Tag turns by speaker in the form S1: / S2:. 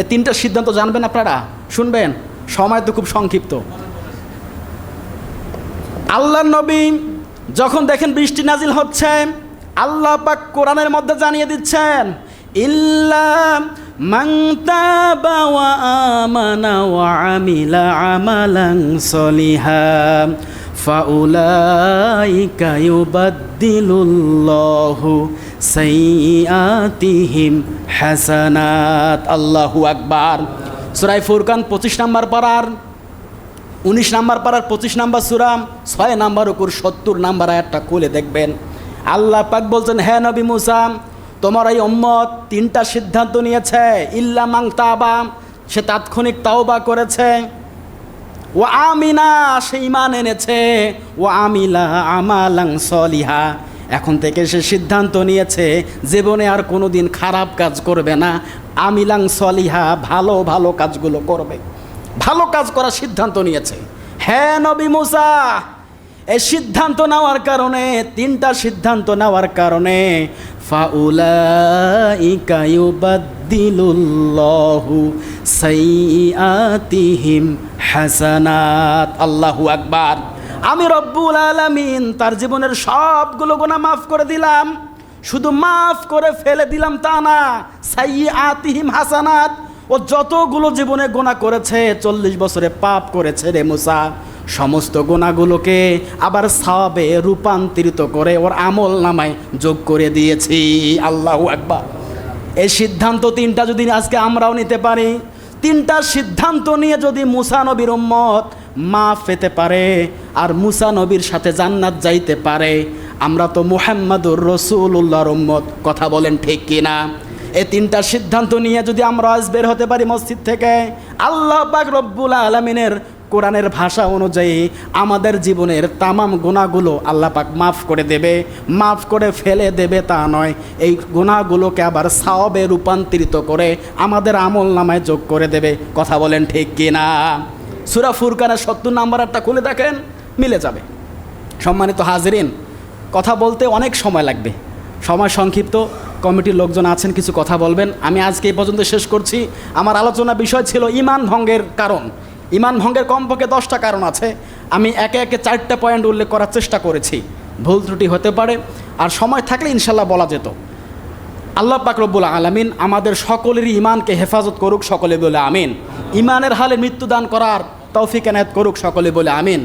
S1: এ তিনটা সিদ্ধান্ত জানবেন আপনারা? শুনবেন? সময় তো খুব সংক্ষিপ্ত। আল্লাহ নবী যখন দেখেন বৃষ্টি নাজিল হচ্ছে, আল্লাহ পাক কোরআনের মধ্যে জানিয়ে দিচ্ছেন ইল্লাম আমিলা ইউবাদদিলুল্লাহু সাইয়্যাতিহিম হাসানাত। আল্লাহু আকবার। সূরা ফুরকান 25 নম্বর পারার, উনিশ নাম্বার পাড়ার পঁচিশ নাম্বার সুরাম ছয় নাম্বার উপর সত্তর নাম্বার একটা খুলে দেখবেন। আল্লাহ পাক বলছেন হ্যাঁ নবী মুসাম তোমার এই উম্মত তিনটা সিদ্ধান্ত নিয়েছে। ইল্লা মাং তাবা, সে তাৎক্ষণিক তাওবা করেছে। ও আমিনা, সে ইমান এনেছে। ও আমিলা আমালাং সলিহা। এখন থেকে সে সিদ্ধান্ত নিয়েছে, জীবনে আর কোনো দিন খারাপ কাজ করবে না। আমিলাং সলিহা, ভালো ভালো কাজগুলো করবে। ভালো কাজ করার সিদ্ধান্ত নিয়েছে। হ্যাঁ নবী মুসা, এই সিদ্ধান্ত নেওয়ার কারণে, তিনটা সিদ্ধান্ত নেওয়ার কারণে হাসানাত। আল্লাহু আকবার। আমি রব্বুল আলামিন তার জীবনের সবগুলো গোনা মাফ করে দিলাম। শুধু মাফ করে ফেলে দিলাম তা না আতিহিম হাসানাত। ও যতগুলো জীবনে গোনা করেছে, চল্লিশ বছরে পাপ করেছে রে মুসা। সমস্ত গোনাগুলোকে আবার সাবে রূপান্তরিত করে ওর আমল নামায় যোগ করে দিয়েছি। আল্লাহ একবার এই সিদ্ধান্ত তিনটা যদি আজকে আমরাও নিতে পারি, তিনটা সিদ্ধান্ত নিয়ে যদি মুসা নবীর উম্মত মাফ পেতে পারে আর মুসা নবীর সাথে জান্নাত যাইতে পারে। আমরা তো মুহাম্মাদুর রসুল্লাহর উম্মত, কথা বলেন ঠিক কিনা? এই তিনটা সিদ্ধান্ত নিয়ে যদি আমরা আজ বের হতে পারি মসজিদ থেকে, আল্লাহ পাক রব্বুল আলমিনের কোরআনের ভাষা অনুযায়ী আমাদের জীবনের তামাম গুণাগুলো আল্লাহ পাক মাফ করে দেবে। মাফ করে ফেলে দেবে তা নয়, এই গুণাগুলোকে আবার সাওবে রূপান্তরিত করে আমাদের আমল নামায় যোগ করে দেবে। কথা বলেন ঠিক কি না সুরা ফুরকানের সত্তর নাম্বার খুলে দেখেন, মিলে যাবে। সম্মানিত হাজরিন, কথা বলতে অনেক সময় লাগবে। সময় সংক্ষিপ্ত, কমিটির লোকজন আছেন, কিছু কথা বলবেন। আমি আজকে এই পর্যন্ত শেষ করছি। আমার আলোচনা বিষয় ছিল ইমান ভঙ্গের কারণ। ইমান ভঙ্গের কমপক্ষে দশটা কারণ আছে। আমি একে একে চারটা পয়েন্ট উল্লেখ করার চেষ্টা করেছি। ভুল ত্রুটি হতে পারে, আর সময় থাকলে ইনশাল্লাহ বলা যেত। আল্লাহ পাক রব্বুল আলমিন আমাদের সকলেরই ইমানকে হেফাজত করুক, সকলে বলে আমিন। ইমানের হালে মৃত্যুদান করার তৌফিক এনায়ত করুক সকলে বলে আমিন।